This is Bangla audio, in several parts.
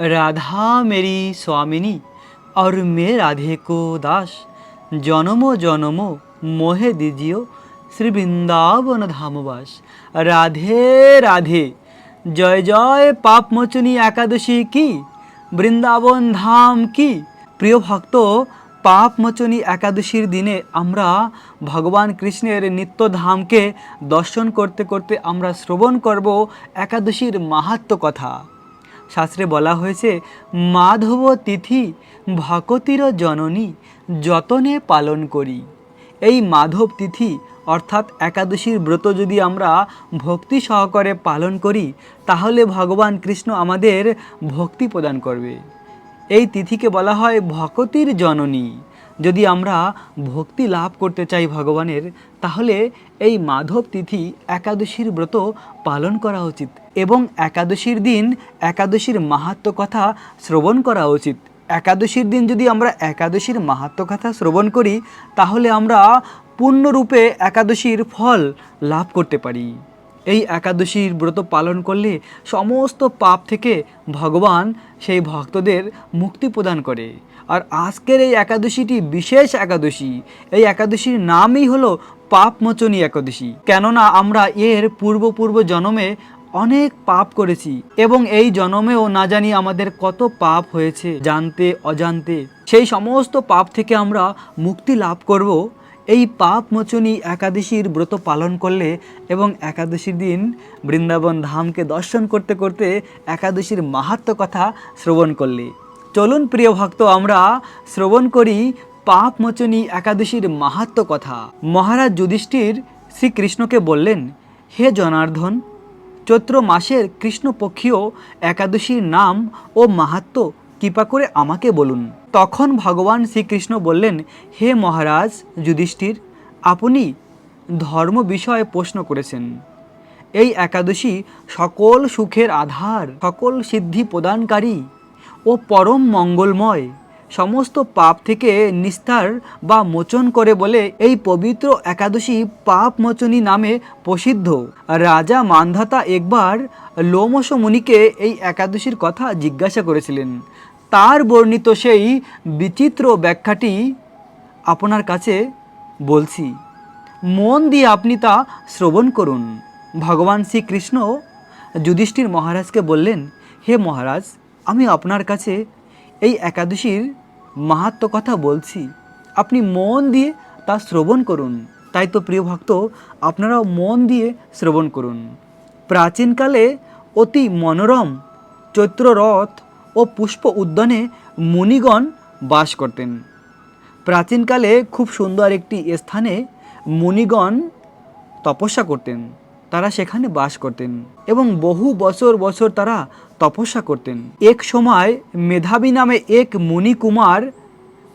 राधा मेरी स्वामिनी और मैं राधे को दास জনমো জনমো মোহে দিজিও শ্রী বৃন্দাবন ধামবাস রাধে রাধে জয় জয় পাপমোচনী একাদশী কি বৃন্দাবন ধাম কি প্রিয় ভক্ত পাপমোচনী একাদশীর দিনে আমরা ভগবান কৃষ্ণের নিত্য ধামকে দর্শন করতে করতে আমরা শ্রবণ করব একাদশীর মাহাত্ম কথা শাস্ত্রে বলা হয়েছে মাধব তিথি ভকতির জননী যতনে পালন করি। এই মাধব তিথি অর্থাৎ একাদশীর ব্রত যদি আমরা ভক্তি সহকারে পালন করি, তাহলে ভগবান কৃষ্ণ আমাদের ভক্তি প্রদান করবে। এই তিথিকে বলা হয় ভকতির জননী। যদি আমরা ভক্তি লাভ করতে চাই ভগবানের, তাহলে এই মাধব তিথি একাদশীর ব্রত পালন করা উচিত এবং একাদশীর দিন একাদশীর মাহাত্ম কথা শ্রবণ করা উচিত। একাদশীর দিন যদি আমরা একাদশীর মাহাত্ম কথা শ্রবণ করি, তাহলে আমরা পূর্ণরূপে একাদশীর ফল লাভ করতে পারি। এই একাদশীর ব্রত পালন করলে সমস্ত পাপ থেকে ভগবান সেই ভক্তদের মুক্তি প্রদান করে। আর আজকের এই একাদশীটি বিশেষ একাদশী। এই একাদশীর নামই হলো পাপমোচনী একাদশী। কেননা আমরা এর পূর্ব পূর্ব জন্মে অনেক পাপ করেছি এবং এই জন্মেও না জানি আমাদের কত পাপ হয়েছে, জানতে, অজান্তে। সেই সমস্ত পাপ থেকে আমরা মুক্তি লাভ করব। এই পাপ মোচনী একাদশীর ব্রত পালন করলে এবং একাদশীর দিন বৃন্দাবন ধামকে দর্শন করতে করতে একাদশীর মাহাত্ম কথা শ্রবণ করলে। চলুন প্রিয় ভক্ত, আমরা শ্রবণ করি পাপ মোচনী একাদশীর মাহাত্ম কথা। মহারাজ যুধিষ্ঠির শ্রীকৃষ্ণকে বললেন, হে জনার্দন, চৈত্র মাসের কৃষ্ণপক্ষীয় একাদশীর নাম ও মাহাত্ম কৃপা করে আমাকে বলুন। তখন ভগবান শ্রীকৃষ্ণ বললেন, হে মহারাজ যুধিষ্ঠির, আপনি ধর্ম বিষয়ে প্রশ্ন করেছেন। এই একাদশী সকল সুখের আধার, সকল সিদ্ধি প্রদানকারী ও পরম মঙ্গলময়। সমস্ত পাপ থেকে নিস্তার বা মোচন করে বলে এই পবিত্র একাদশী পাপ মোচনী নামে প্রসিদ্ধ। রাজা মান্ধাতা একবার লোমস মুনিকে এই একাদশীর কথা জিজ্ঞাসা করেছিলেন। তার বর্ণিত সেই বিচিত্র ব্যাখ্যাটি আপনার কাছে বলছি। মন দিয়ে আপনি তা শ্রবণ করুন। ভগবান শ্রীকৃষ্ণ যুধিষ্ঠির মহারাজকে বললেন, হে মহারাজ আমি আপনার কাছে এই একাদশীর মাহাত্ম কথা বলছি। আপনি মন দিয়ে তা শ্রবণ করুন। তাই তো প্রিয় ভক্ত, আপনারাও মন দিয়ে শ্রবণ করুন। প্রাচীনকালে অতি মনোরম চৈত্র রথ ও পুষ্প উদ্যানে মুনিগণ বাস করতেন। প্রাচীনকালে খুব সুন্দর একটি স্থানে মুনিগণ তপস্যা করতেন। তারা সেখানে বাস করতেন এবং বহু বছর বছর তারা তপস্যা করতেন। এক সময় মেধাবী নামে এক মুনি কুমার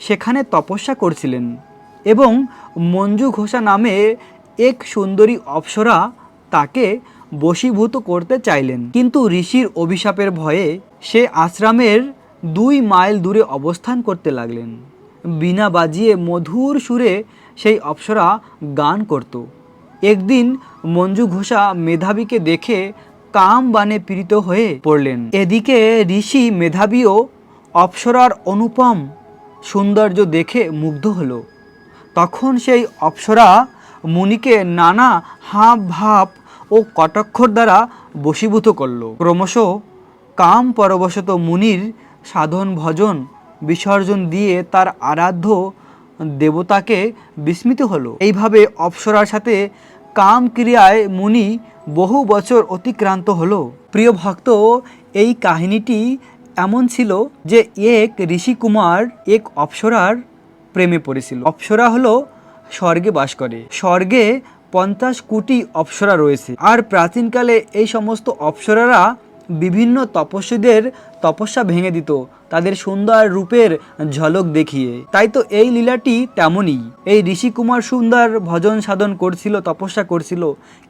সেখানে তপস্যা করছিলেন এবং মঞ্জু ঘোষা নামে এক সুন্দরী অপ্সরা তাকে বশীভূত করতে চাইলেন। কিন্তু ঋষির অভিশাপের ভয়ে সে আশ্রমের দুই মাইল দূরে অবস্থান করতে লাগলেন। বিনা বাজিয়ে মধুর সুরে সেই অপ্সরা গান করত। একদিন মঞ্জু ঘোষা মেধাবীকে দেখে কাম বানে পীড়িত হয়ে পড়লেন। এদিকে ঋষি মেধাবীও অপ্সরার অনুপম সৌন্দর্য দেখে মুগ্ধ হলো। তখন সেই অপ্সরা মুনিকে নানা হাব ভাব ও কটাক্ষর দ্বারা বশীভূত করল। ক্রমশ কাম পরবশত মুনির সাধন ভজন বিসর্জন দিয়ে তার আরাধ্য দেবতাকে বিস্মিত হলো। এইভাবে অপ্সরার সাথে কাম ক্রিয়ায় মুনি বহু বছর অতিক্রান্ত হলো। প্রিয় ভক্ত, এই কাহিনীটি এমন ছিল যে এক ঋষিকুমার এক অপ্সরার প্রেমে পড়েছিল। অপ্সরা হলো স্বর্গে বাস করে। স্বর্গে পঞ্চাশ কোটি অপ্সরা রয়েছে। আর প্রাচীনকালে এই সমস্ত অপ্সরারা বিভিন্ন তপস্বীদের তপস্যা ভেঙে দিত, তাদের সুন্দর রূপের ঝলক দেখিয়ে। তাই তো এই লীলাটি তেমনই। এই ঋষিকুমার সুন্দর ভজন সাধন করছিল, তপস্যা করছিল।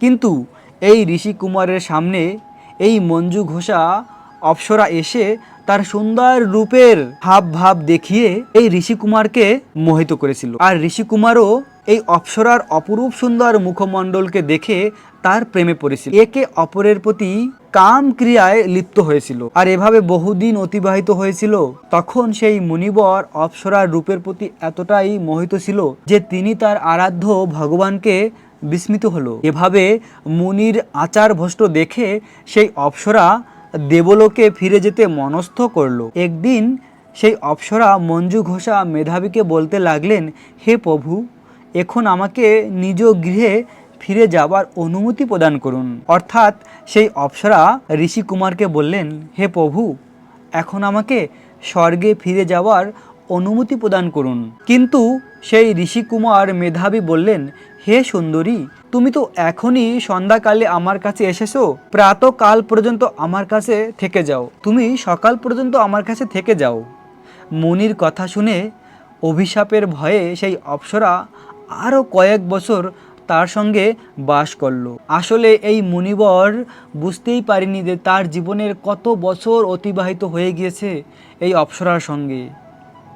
কিন্তু এই ঋষিকুমারের সামনে এই মঞ্জু ঘোষা, অপ্সরা এসে তার সুন্দর রূপের হাব ভাব দেখিয়ে এই ঋষিকুমারকে মোহিত করেছিল। আর ঋষিকুমারও এই অপ্সরার অপরূপ সুন্দর মুখমণ্ডলকে দেখে তার প্রেমে পড়েছিল। একে অপরের প্রতি কাম ক্রিয়ায় লিপ্ত হয়েছিল। আর এভাবে বহুদিন অতিবাহিত হয়েছিল, তখন সেই মুনিবর অপ্সরার রূপের প্রতি এতটাই মোহিত ছিল যে তিনি তার আরাধ্য ভগবানকে বিস্মিত হলো। এভাবে মুনির আচার ভ্রষ্ট দেখে সেই অপ্সরা দেবলোকে ফিরে যেতে মনস্থ করল। একদিন সেই অপ্সরা মঞ্জু ঘোষা মেধাবীকে বলতে লাগলেন, হে প্রভু, এখন আমাকে নিজ গৃহে ফিরে যাবার অনুমতি প্রদান করুন। অর্থাৎ সেই অপ্সরা ঋষি কুমারকে বললেন, হে প্রভু, এখন আমাকে স্বর্গে ফিরে যাওয়ার অনুমতি প্রদান করুন। কিন্তু সেই ঋষি কুমার মেধাবী বললেন, হে সুন্দরী, তুমি তো এখনই সন্ধ্যাকালে আমার কাছে এসেছ, প্রাতকাল পর্যন্ত আমার কাছে থেকে যাও। তুমি সকাল পর্যন্ত আমার কাছে থেকে যাও। মনির কথা শুনে অভিশাপের ভয়ে সেই অপ্সরা আরও কয়েক বছর তার সঙ্গে বাস করল। আসলে এই মুনিবর বুঝতেই পারেনি যে তার জীবনের কত বছর অতিবাহিত হয়ে গিয়েছে এই অপ্সরার সঙ্গে।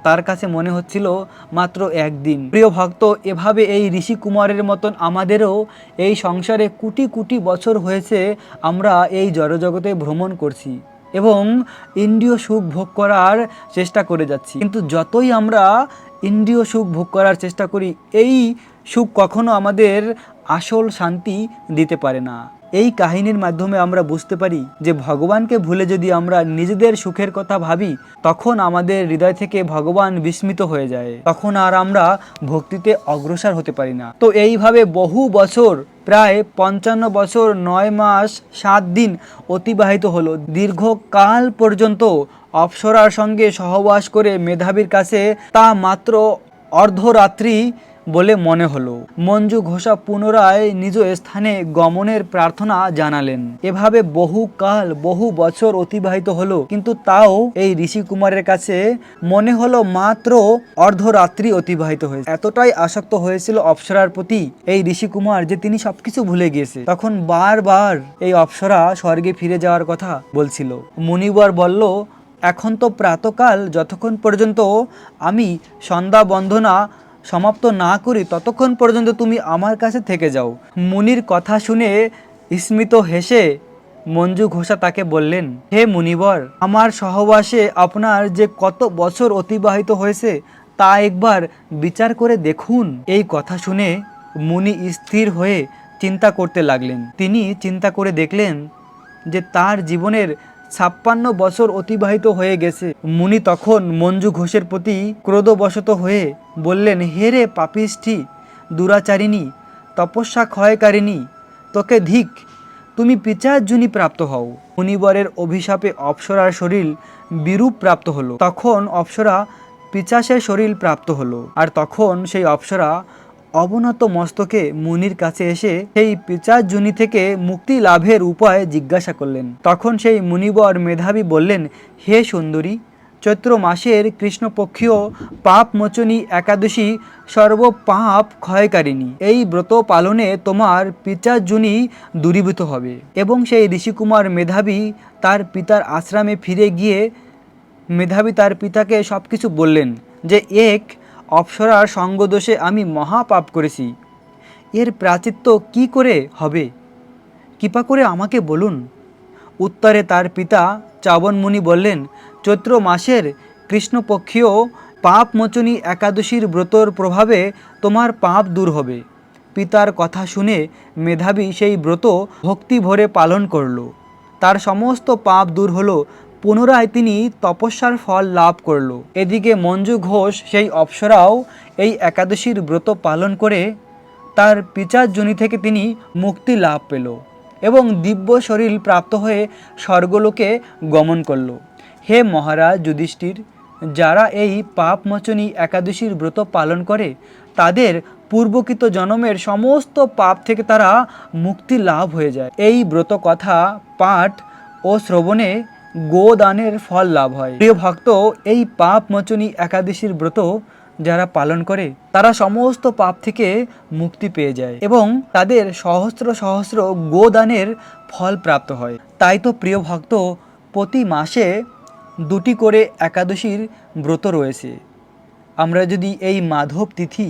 তার কাছে মনে হচ্ছিল মাত্র একদিন। প্রিয় ভক্ত, এভাবে এই ঋষি কুমারের মতন আমাদেরও এই সংসারে কোটি কোটি বছর হয়েছে আমরা এই জড়জগতে ভ্রমণ করছি এবং ইন্দ্রিয় সুখ ভোগ করার চেষ্টা করে যাচ্ছি। কিন্তু যতই আমরা ইন্দ্রিয় সুখ ভোগ করার চেষ্টা করি, এই সুখ কখনো আমাদের আসল শান্তি দিতে পারে না। এই কাহিনীর মাধ্যমে আমরা বুঝতে পারি যে ভগবানকে ভুলে যদি আমরা নিজেদের সুখের কথা ভাবি, তখন আমাদের হৃদয় থেকে ভগবান বিস্মিত হয়ে যায়। তখন আর আমরা ভক্তিতে অগ্রসর হতে পারি না। তো এইভাবে বহু বছর, প্রায় পঞ্চান্ন বছর, নয় মাস, সাত দিন অতিবাহিত হলো। দীর্ঘকাল পর্যন্ত অপ্সরার সঙ্গে সহবাস করে মেধাবীর কাছে তা মাত্র অর্ধরাত্রি বলে মনে হলো। মঞ্জু ঘোষা পুনরায় নিজ স্থানে গমনের প্রার্থনা জানালেন। এভাবে বহু কাল, বহু বছর অতিবাহিত হলো, কিন্তু তাও এই ঋষি কুমারের কাছে মনে হলো মাত্র অর্ধরাত্রি অতিবাহিত হয়েছে। এতটাই আসক্ত হয়েছিল অপ্সরার প্রতি এই ঋষি কুমার যে তিনি সবকিছু ভুলে গিয়েছে। তখন বারবার এই অপ্সরা স্বর্গে ফিরে যাওয়ার কথা বলছিল। মুনিবর বলল, এখন তো প্রাতকাল, যতক্ষণ পর্যন্ত আমি সন্ধ্যা বন্দনা সমাপ্ত না করি, ততক্ষণ পর্যন্ত তুমি আমার কাছে থেকে যাও। মুনির কথা শুনে স্মিত হেসে মঞ্জু ঘোষা তাকে বললেন, হে মুনিবর, আমার সহবাসে আপনার যে কত বছর অতিবাহিত হয়েছে, তা একবার বিচার করে দেখুন। এই কথা শুনে মুনি স্থির হয়ে চিন্তা করতে লাগলেন। তিনি চিন্তা করে দেখলেন যে তার জীবনের ছাপ্পান্ন বছর অতিবাহিত হয়ে গেছে। মুনি তখন মঞ্জু ঘোষের প্রতি ক্রোধবশত হয়ে বললেন, হে রে পাপিষ্ঠি, দুরাচারিণী তপস্যা ক্ষয়কারিণী তোকে ধিক, তুমি পিচার জুনি প্রাপ্ত হও। মুনিবরের অভিশাপে অপ্সরার শরীর বিরূপ প্রাপ্ত হলো। তখন অপ্সরা পিচাসের শরীর প্রাপ্ত হলো। আর তখন সেই অপ্সরা অবনত মস্তকে মুনির কাছে এসে সেই পিচার জুনি থেকে মুক্তি লাভের উপায় জিজ্ঞাসা করলেন। তখন সেই মুনিবর মেধাবী বললেন, হে সুন্দরী, চৈত্র মাসের কৃষ্ণপক্ষীয় পাপ মোচনী একাদশী সর্ব পাপ ক্ষয়কারিণী। এই ব্রত পালনে তোমার পিচার জুনি দূরীভূত হবে। এবং সেই ঋষিকুমার মেধাবী তার পিতার আশ্রমে ফিরে গিয়ে মেধাবী তার পিতাকে সব কিছু বললেন যে, এক অপ্সরার সঙ্গদোষে আমি মহাপাপ করেছি। এর প্রাচিত্য কি করে হবে? কৃপা করে আমাকে বলুন। উত্তরে তার পিতা চাবন মুনি বললেন, চৈত্র মাসের কৃষ্ণপক্ষীয় পাপমোচনী একাদশীর ব্রতর প্রভাবে তোমার পাপ দূর হবে পিতার কথা শুনে মেধাবী সেই ব্রত ভক্তি ভরে পালন করল। তার সমস্ত পাপ দূর হলো পুনরায় তিনি তপস্যার ফল লাভ করল। এদিকে মঞ্জু ঘোষ সেই অপ্সরাও এই একাদশীর ব্রত পালন করে তার পিচার জনি থেকে তিনি মুক্তি লাভ পেল এবং দিব্য শরীর প্রাপ্ত হয়ে স্বর্গলোকে গমন করল। হে মহারাজ যুধিষ্ঠির, যারা এই পাপমোচনী একাদশীর ব্রত পালন করে, তাদের পূর্বকৃত জন্মের সমস্ত পাপ থেকে তারা মুক্তি লাভ হয়ে যায়। এই ব্রত কথা পাঠ ও শ্রবণে গোদানের ফল লাভ হয়। প্রিয় ভক্ত, এই পাপ মোচনী একাদশীর ব্রত যারা পালন করে, তারা সমস্ত পাপ থেকে মুক্তি পেয়ে যায় এবং তাদের সহস্র সহস্র গোদানের ফল প্রাপ্ত হয়। তাই তো প্রিয় ভক্ত, প্রতি মাসে দুটি করে একাদশীর ব্রত রয়েছে। আমরা যদি এই মাধব তিথি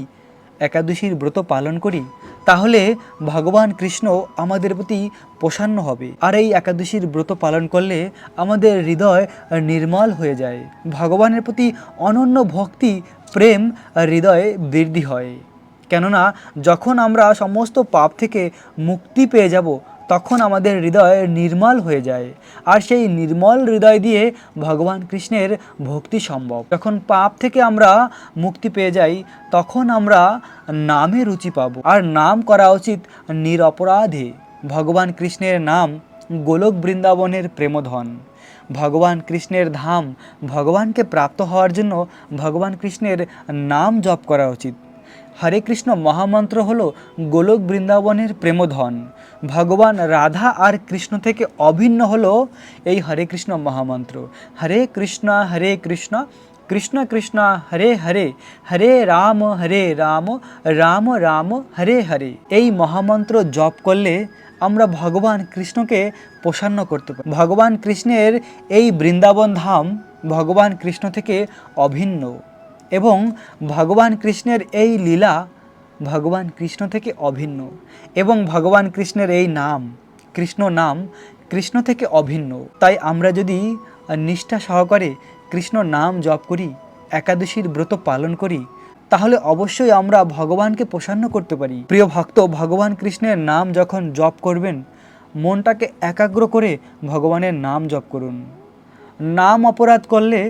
একাদশীর ব্রত পালন করি তাহলে ভগবান কৃষ্ণ আমাদের প্রতি প্রসান্ন হবে। আর এই একাদশীর ব্রত পালন করলে আমাদের হৃদয় নির্মল হয়ে যায়। ভগবানের প্রতি অনন্য ভক্তি, প্রেম, হৃদয়ে বৃদ্ধি হয়। কেননা, যখন আমরা সমস্ত পাপ থেকে মুক্তি পেয়ে যাব তখন আমাদের হৃদয় নির্মল হয়ে যায়। আর সেই নির্মল হৃদয় দিয়ে ভগবান কৃষ্ণের ভক্তি সম্ভব। যখন পাপ থেকে আমরা মুক্তি পেয়ে যাই, তখন আমরা নামে রুচি পাবো। আর নাম করা উচিত নিরপরাধে। ভগবান কৃষ্ণের নাম গোলক বৃন্দাবনের প্রেমধন। ভগবান কৃষ্ণের ধাম ভগবানকে প্রাপ্ত হওয়ার জন্য ভগবান কৃষ্ণের নাম জপ করা উচিত। হরে কৃষ্ণ মহামন্ত্র হল গোলক বৃন্দাবনের প্রেমধন। ভগবান রাধা আর কৃষ্ণ থেকে অভিন্ন হলো এই হরে কৃষ্ণ মহামন্ত্র। হরে কৃষ্ণ হরে কৃষ্ণ কৃষ্ণ কৃষ্ণ, হরে হরে হরে রাম হরে রাম রাম রাম, হরে হরে। এই মহামন্ত্র জপ করলে আমরা ভগবান কৃষ্ণকে প্রসন্ন করতে পারি। ভগবান কৃষ্ণের এই বৃন্দাবন ধাম ভগবান কৃষ্ণ থেকে অভিন্ন। এবং ভগবান কৃষ্ণের এই লীলা ভগবান কৃষ্ণ থেকে অভিন্ন এবং ভগবান কৃষ্ণের এই নাম, কৃষ্ণ নাম কৃষ্ণ থেকে অভিন্ন। তাই আমরা যদি নিষ্ঠা সহকারে কৃষ্ণ নাম জপ করি, একাদশীর ব্রত পালন করি, তাহলে অবশ্যই আমরা ভগবানকে প্রসন্ন করতে পারি। প্রিয় ভক্ত, ভগবান কৃষ্ণের নাম যখন জপ করবেন, মনটাকে একাগ্র করে ভগবানের নাম জপ করুন। নাম অপরাধ করলে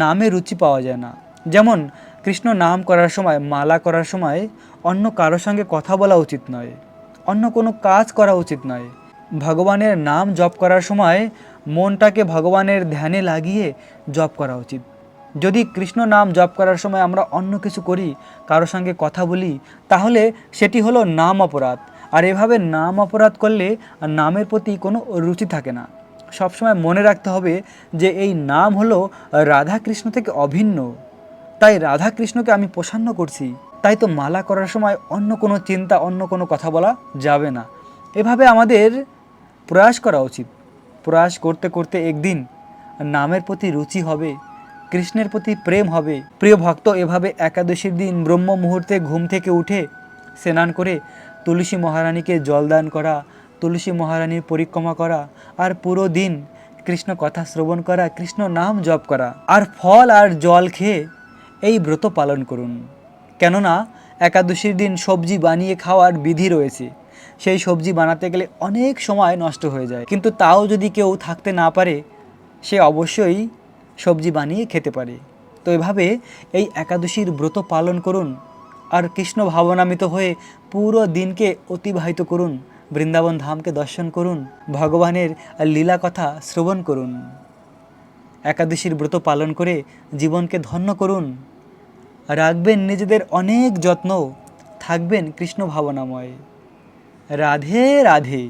নামে রুচি পাওয়া যায় না। যেমন, কৃষ্ণ নাম করার সময়, মালা করার সময় অন্য কারোর সঙ্গে কথা বলা উচিত নয়। অন্য কোনো কাজ করা উচিত নয়। ভগবানের নাম জপ করার সময় মনটাকে ভগবানের ধ্যানে লাগিয়ে জপ করা উচিত। যদি কৃষ্ণ নাম জপ করার সময় আমরা অন্য কিছু করি কারোর সঙ্গে কথা বলি, তাহলে সেটি হলো নাম অপরাধ। আর এভাবে নাম অপরাধ করলে নামের প্রতি কোনো রুচি থাকে না। সবসময় মনে রাখতে হবে যে এই নাম হলো রাধা কৃষ্ণ থেকে অভিন্ন। তাই রাধা কৃষ্ণকে আমি প্রসন্ন করছি। তাই তো মালা করার সময় অন্য কোনো চিন্তা, অন্য কোনো কথা বলা যাবে না। এভাবে আমাদের প্রয়াস করা উচিত। প্রয়াস করতে করতে একদিন নামের প্রতি রুচি হবে, কৃষ্ণের প্রতি প্রেম হবে। প্রিয় ভক্ত, এভাবে একাদশীর দিন ব্রহ্ম মুহূর্তে ঘুম থেকে উঠে স্নান করে তুলসী মহারানীকে জলদান করা, তুলসী মহারানীর পরিক্রমা করা, আর পুরো দিন কৃষ্ণ কথা শ্রবণ করা, কৃষ্ণ নাম জপ করা। আর ফল আর জল খেয়ে এই ব্রত পালন করুন। কেননা, একাদশীর দিন সবজি বানিয়ে খাওয়ার বিধি রয়েছে। সেই সবজি বানাতে গেলে অনেক সময় নষ্ট হয়ে যায়। কিন্তু তাও যদি কেউ থাকতে না পারে, সে অবশ্যই সবজি বানিয়ে খেতে পারে। তো এভাবে এই একাদশীর ব্রত পালন করুন আর কৃষ্ণ ভাবনামিত হয়ে পুরো দিনকে অতিবাহিত করুন, বৃন্দাবন ধামকে দর্শন করুন, ভগবানের লীলা কথা শ্রবণ করুন। একাদশীর ব্রত পালন করে জীবনকে ধন্য করুন। রাখবেন নিজেদের অনেক যত্ন। থাকবেন কৃষ্ণ ভাবনাময়। রাধে রাধে।